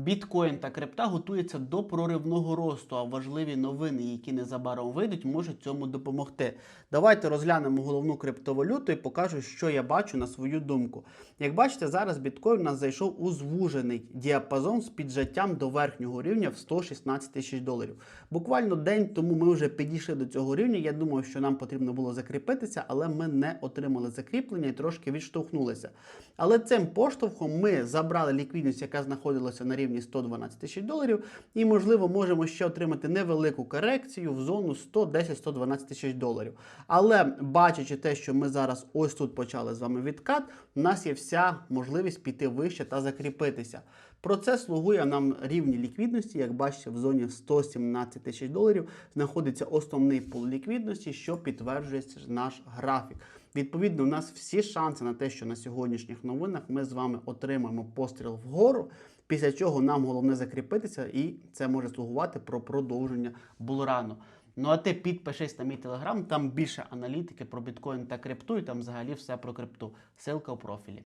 Біткоін та крипта готуються до проривного росту, а важливі новини, які незабаром вийдуть, можуть цьому допомогти. Давайте розглянемо головну криптовалюту і покажу, що я бачу на свою думку. Як бачите, зараз біткоін у нас зайшов у звужений діапазон з піджаттям до верхнього рівня в 116 тисяч доларів. Буквально день тому ми вже підійшли до цього рівня. Я думаю, що нам потрібно було закріпитися, але ми не отримали закріплення і трошки відштовхнулися. Але цим поштовхом ми забрали ліквідність, яка знаходилася на рівні 112 тисяч доларів, і, можливо, можемо ще отримати невелику корекцію в зону 110-112 тисяч доларів. Але бачачи те, що ми зараз ось тут почали з вами відкат, у нас є вся можливість піти вище та закріпитися. Про це слугує нам рівні ліквідності. Як бачите, в зоні 117 тисяч доларів знаходиться основний пул ліквідності, що підтверджує наш графік. Відповідно, у нас всі шанси на те, що на сьогоднішніх новинах ми з вами отримаємо постріл вгору. Після чого нам головне закріпитися, і це може слугувати про продовження булрану. Ну а ти підпишись на мій телеграм, там більше аналітики про біткоін та крипту, і там взагалі все про крипту. Силка у профілі.